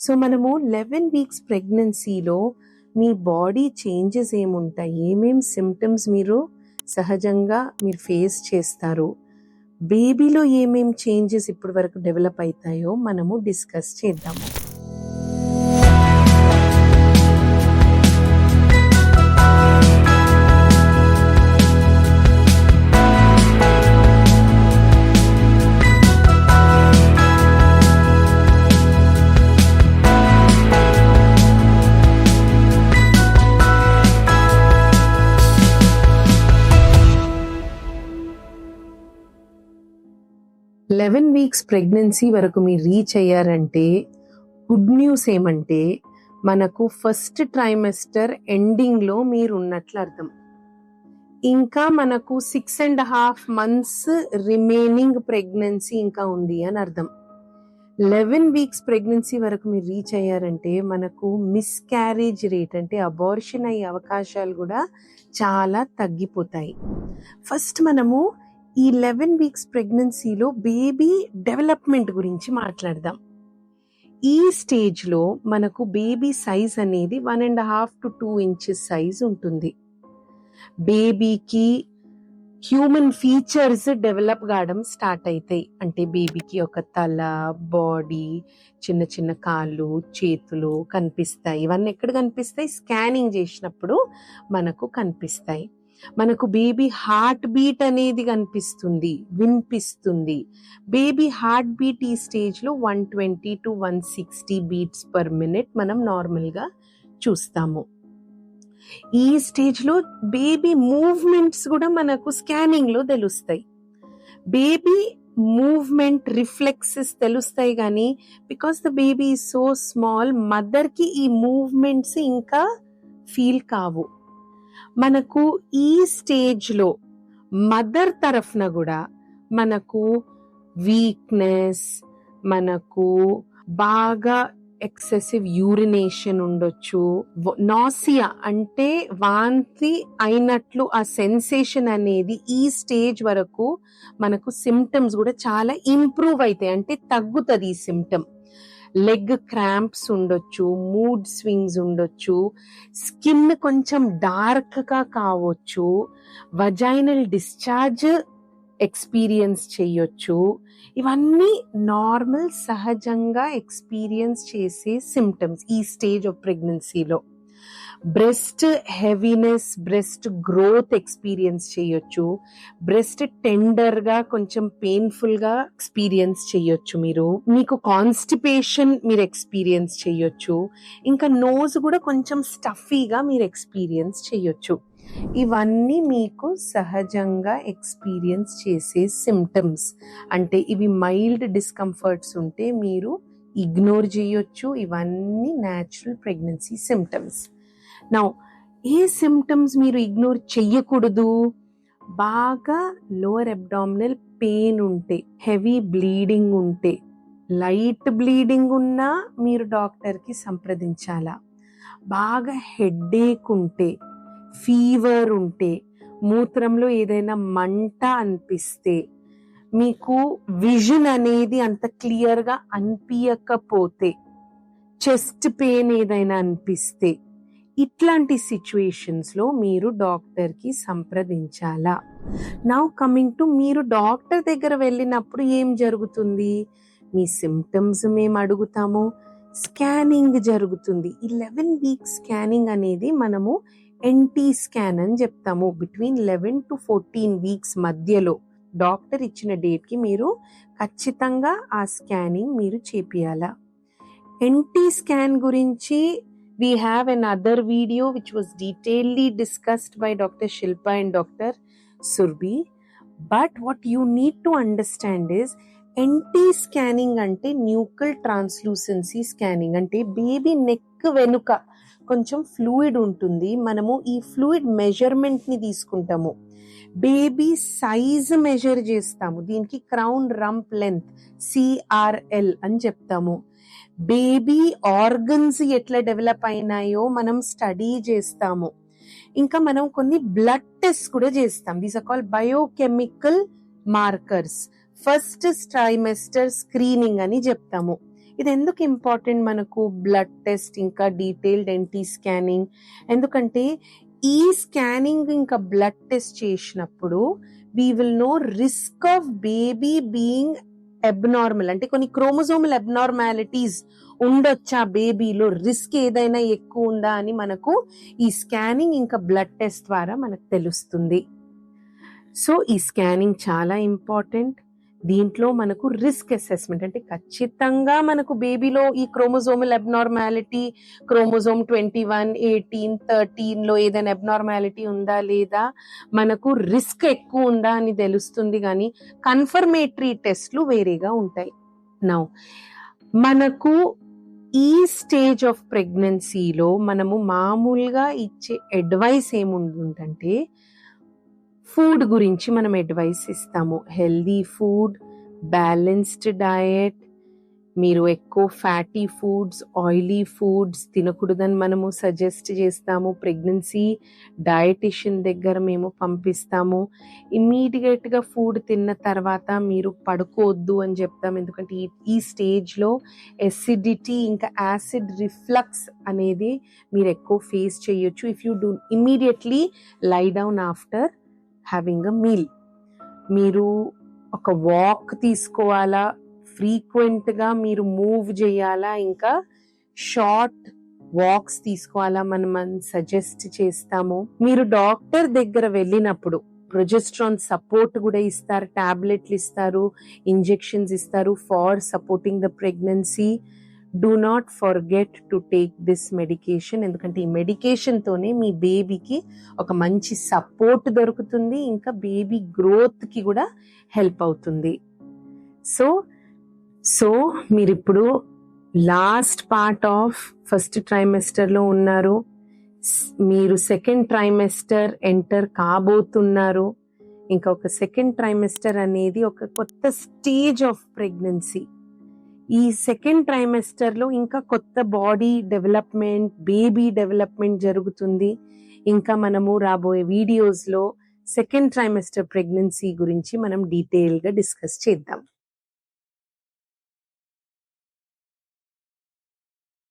So మనము eleven weeks ప్రెగ్నెన్సీలో మీ body changes ఏముంటాయి? ఏమేం సిమ్టమ్స్ మీరు సహజంగా మీరు ఫేస్ చేస్తారు? బేబీలో ఏమేం చేంజెస్ ఇప్పటి వరకు డెవలప్ అవుతాయో మనము డిస్కస్ చేద్దాము. లెవెన్ వీక్స్ ప్రెగ్నెన్సీ వరకు మీరు రీచ్ అయ్యారంటే గుడ్ న్యూస్ ఏమంటే మనకు ఫస్ట్ ట్రైమెస్టర్ ఎండింగ్లో మీరు ఉన్నట్లు అర్థం. ఇంకా మనకు six and half months remaining pregnancy ఇంకా ఉంది అని అర్థం. లెవెన్ వీక్స్ ప్రెగ్నెన్సీ వరకు మీరు రీచ్ అయ్యారంటే మనకు మిస్క్యారేజ్ రేట్ అంటే అబార్షన్ అయ్యే అవకాశాలు కూడా చాలా తగ్గిపోతాయి. ఫస్ట్ మనము ఈ లెవెన్ వీక్స్ ప్రెగ్నెన్సీలో బేబీ డెవలప్మెంట్ గురించి మాట్లాడదాం. ఈ స్టేజ్లో మనకు బేబీ సైజ్ అనేది one and half to two inches size ఉంటుంది. బేబీకి హ్యూమన్ ఫీచర్స్ డెవలప్ కావడం స్టార్ట్ అవుతాయి అంటే బేబీకి ఒక తల బాడీ చిన్న చిన్న కాళ్ళు చేతులు కనిపిస్తాయి. ఇవన్నీ ఎక్కడ కనిపిస్తాయి? స్కానింగ్ చేసినప్పుడు మనకు కనిపిస్తాయి. మనకు బేబీ హార్ట్ బీట్ అనేది కనిపిస్తుంది వినిపిస్తుంది. బేబీ హార్ట్ బీట్ ఈ స్టేజ్లో one twenty to one sixty beats per minute మనం నార్మల్గా చూస్తాము. ఈ స్టేజ్లో బేబీ మూవ్మెంట్స్ కూడా మనకు స్కానింగ్లో తెలుస్తాయి. బేబీ మూవ్మెంట్ రిఫ్లెక్సెస్ తెలుస్తాయి కానీ because the baby so small మదర్కి ఈ మూవ్మెంట్స్ ఇంకా ఫీల్ కావు. మనకు ఈ స్టేజ్లో మదర్ తరఫున కూడా మనకు వీక్నెస్ మనకు బాగా ఎక్సెసివ్ యూరినేషన్ ఉండొచ్చు. నాసియా అంటే వాంతి అయినట్లు ఆ సెన్సేషన్ అనేది ఈ స్టేజ్ వరకు మనకు సిమ్టమ్స్ కూడా చాలా ఇంప్రూవ్ అవుతాయి అంటే తగ్గుతుంది ఈ సిమ్టమ్ లెగ్ క్రాంప్స్ ఉండొచ్చు మూడ్ స్వింగ్స్ ఉండొచ్చు స్కిన్ కొంచెం డార్క్గా కావచ్చు వజైనల్ డిశ్చార్జ్ ఎక్స్పీరియన్స్ చేయొచ్చు. ఇవన్నీ నార్మల్ సహజంగా ఎక్స్పీరియన్స్ చేసే సిమ్టమ్స్ ఈ స్టేజ్ ఆఫ్ ప్రెగ్నెన్సీలో breast heaviness breast growth experience చేయొచ్చు. బ్రెస్ట్ టెండర్గా కొంచెం పెయిన్ఫుల్గా ఎక్స్పీరియన్స్ చేయొచ్చు మీరు. మీకు కాన్స్టిపేషన్ మీరు ఎక్స్పీరియన్స్ చేయొచ్చు. ఇంకా నోజ్ కూడా కొంచెం స్టఫీగా మీరు ఎక్స్పీరియన్స్ చేయొచ్చు. ఇవన్నీ మీకు సహజంగా ఎక్స్పీరియన్స్ చేసే సిమ్టమ్స్ అంటే ఇవి మైల్డ్ డిస్కంఫర్ట్స్ ఉంటే మీరు ఇగ్నోర్ చేయొచ్చు. ఇవన్నీ న్యాచురల్ ప్రెగ్నెన్సీ సిమ్టమ్స్ నా ఏ సిమ్టమ్స్ మీరు ఇగ్నోర్ చెయ్యకూడదు? బాగా లోవర్ అబ్డామినల్ పెయిన్ ఉంటే హెవీ బ్లీడింగ్ ఉంటే లైట్ బ్లీడింగ్ ఉన్నా మీరు డాక్టర్కి సంప్రదించాలా? బాగా హెడ్ఏక్ ఉంటే ఫీవర్ ఉంటే మూత్రంలో ఏదైనా మంట అనిపిస్తే మీకు విజన్ అనేది అంత క్లియర్గా అనిపించకపోతే చెస్ట్ పెయిన్ ఏదైనా అనిపిస్తే ఇట్లాంటి సిచ్యువేషన్స్లో మీరు డాక్టర్కి సంప్రదించాలా? నౌ కమింగ్ టు మీరు డాక్టర్ దగ్గర వెళ్ళినప్పుడు ఏం జరుగుతుంది? మీ సిమ్టమ్స్ మేము అడుగుతాము. స్కానింగ్ జరుగుతుంది. ఈ లెవెన్ వీక్ స్కానింగ్ అనేది మనము ఎన్టీ స్కాన్ అని చెప్తాము. Between eleven to fourteen weeks మధ్యలో డాక్టర్ ఇచ్చిన డేట్కి మీరు ఖచ్చితంగా ఆ స్కానింగ్ మీరు చేపియాలా ఎన్టీ స్కాన్ గురించి we have another video which was detailly discussed by doctor Shilpa and doctor Surbhi but what you need to understand is NT scanning అంటే న్యూకల్ ట్రాన్స్లూసెన్సీ స్కానింగ్ అంటే బేబీ నెక్ వెనుక కొంచెం fluid ఉంటుంది మనము ఈ fluid మెజర్మెంట్ని తీసుకుంటాము baby size measure చేస్తాము. దీనికి క్రౌన్ రంప్ లెంత్ సిఆర్ఎల్ అని చెప్తాము. బేబీ ఆర్గన్స్ ఎట్లా డెవలప్ అయినాయో మనం స్టడీ చేస్తాము. ఇంకా మనం కొన్ని బ్లడ్ టెస్ట్ కూడా చేస్తాం. These are call biochemical markers first trimester screening అని చెప్తాము. ఇది ఎందుకు ఇంపార్టెంట్ మనకు? బ్లడ్ టెస్ట్ ఇంకా డీటెయిల్డ్ ఎన్టీ స్కానింగ్ ఎందుకంటే ఈ స్కానింగ్ ఇంకా బ్లడ్ టెస్ట్ చేసినప్పుడు we will know risk of baby being abnormal అంటే కొన్ని క్రోమోజోమల్ అబ్నార్మాలిటీస్ ఉండొచ్చా బేబీలో రిస్క్ ఏదైనా ఎక్కువ ఉందా అని మనకు ఈ స్కానింగ్ ఇంకా బ్లడ్ టెస్ట్ ద్వారా మనకు తెలుస్తుంది. సో ఈ స్కానింగ్ చాలా ఇంపార్టెంట్ దీంట్లో మనకు రిస్క్ అసెస్మెంట్ అంటే ఖచ్చితంగా మనకు బేబీలో ఈ chromosomal abnormality chromosome twenty one eighteen థర్టీన్లో ఏదైనా అబ్నార్మాలిటీ ఉందా లేదా మనకు రిస్క్ ఎక్కువ ఉందా అని తెలుస్తుంది కానీ కన్ఫర్మేటరీ టెస్ట్లు వేరేగా ఉంటాయి. నౌ మనకు ఈ స్టేజ్ ఆఫ్ ప్రెగ్నెన్సీలో మనము మామూలుగా ఇచ్చే అడ్వైస్ ఏముంటుందంటే ఫుడ్ గురించి మనం అడ్వైస్ ఇస్తాము. హెల్దీ ఫుడ్ బ్యాలెన్స్డ్ డయట్ మీరు ఎక్కువ ఫ్యాటీ ఫుడ్స్ ఆయిలీ ఫుడ్స్ తినకూడదని మనము సజెస్ట్ చేస్తాము. ప్రెగ్నెన్సీ డయటిషియన్ దగ్గర మేము పంపిస్తాము. ఇమ్మీడియట్గా ఫుడ్ తిన్న తర్వాత మీరు పడుకోవద్దు అని చెప్తాం. ఎందుకంటే ఈ ఈ స్టేజ్లో ఎసిడిటీ ఇంకా యాసిడ్ రిఫ్లక్స్ అనేది మీరు ఎక్కువ ఫేస్ చేయొచ్చు. If you do immediately lie down after having a meal మీరు ఒక వాక్ తీసుకోవాలా? ఫ్రీక్వెంట్గా మీరు మూవ్ చేయాలా? ఇంకా షార్ట్ వాక్స్ తీసుకోవాలా? మనం సజెస్ట్ చేస్తాము? మీరు డాక్టర్ దగ్గర వెళ్ళినప్పుడు ప్రొజెస్ట్రాన్ సపోర్ట్ కూడా ఇస్తారు టాబ్లెట్లు ఇస్తారు ఇంజెక్షన్స్ ఇస్తారు for supporting the pregnancy do not forget to take this medication ఎందుకంటే ఈ మెడికేషన్తోనే మీ బేబీకి ఒక మంచి సపోర్ట్ దొరుకుతుంది. ఇంకా బేబీ గ్రోత్కి కూడా హెల్ప్ అవుతుంది. సో సో మీరు ఇప్పుడు లాస్ట్ పార్ట్ ఆఫ్ ఫస్ట్ ట్రైమెస్టర్లో ఉన్నారు. మీరు సెకండ్ ట్రైమెస్టర్ ఎంటర్ కాబోతున్నారు. ఇంకా ఒక సెకండ్ ట్రైమెస్టర్ అనేది ఒక కొత్త స్టేజ్ ఆఫ్ ప్రెగ్నెన్సీ ఈ సెకండ్ ట్రైమెస్టర్లో ఇంకా కొత్త బాడీ డెవలప్మెంట్ బేబీ డెవలప్మెంట్ జరుగుతుంది. ఇంకా మనము రాబోయే వీడియోస్లో సెకండ్ ట్రైమెస్టర్ ప్రెగ్నెన్సీ గురించి మనం డీటెయిల్గా డిస్కస్ చేద్దాం.